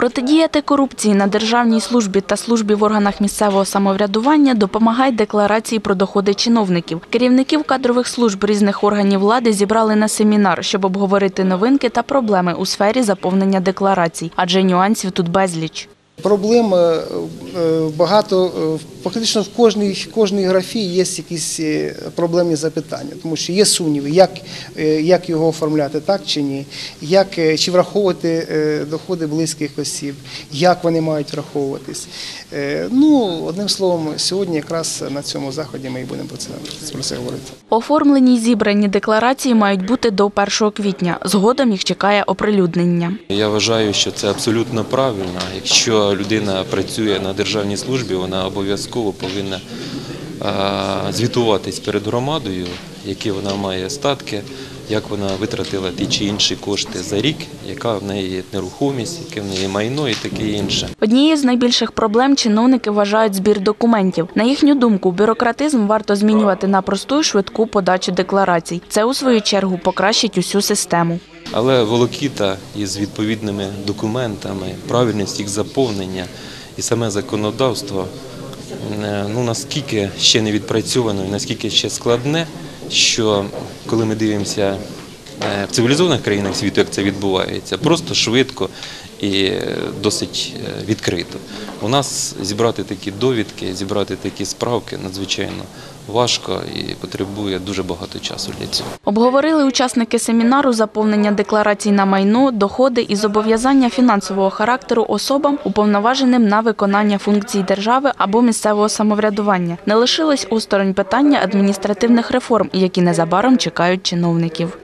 Протидіяти корупції на державній службі та службі в органах місцевого самоврядування допомагають декларації про доходи чиновників. Керівників кадрових служб різних органів влади зібрали на семінар, щоб обговорити новинки та проблеми у сфері заповнення декларацій, адже нюансів тут безліч. Проблем е, е, багато, е, фактично в кожній, в кожній графі є якісь е, проблемні запитання, тому що є сумніви, як, е, як його оформляти, так чи ні, як, е, чи враховувати доходи близьких осіб, як вони мають враховуватись. Ну, одним словом, сьогодні якраз на цьому заході ми і будемо про це, про це говорити. Оформлені й зібрані декларації мають бути до 1 квітня. Згодом їх чекає оприлюднення. Я вважаю, що це абсолютно правильно. Якщо людина працює на державній службі, вона обов'язково повинна е, звітуватись перед громадою, які вона має статки, як вона витратила ті чи інші кошти за рік, яка в неї є нерухомість, яке в неї майно і таке інше. Однією з найбільших проблем чиновники вважають збір документів. На їхню думку, бюрократизм варто змінювати на просту і швидку подачу декларацій. Це у свою чергу покращить усю систему. Але волокіта із відповідними документами, правильність їх заповнення і саме законодавство ну наскільки ще не відпрацьовано наскільки ще складне, що коли ми дивимося е, в цивілізованих країнах світу, як це відбувається, просто швидко і е, досить е, відкрито. У нас зібрати такі довідки, зібрати такі справки надзвичайно важко і потребує дуже багато часу для цього. Обговорили учасники семінару заповнення декларацій на майно, доходи і зобов'язання фінансового характеру особам, уповноваженим на виконання функцій держави або місцевого самоврядування. Не лишилось осторонь питання адміністративних реформ, які незабаром чекають чиновників.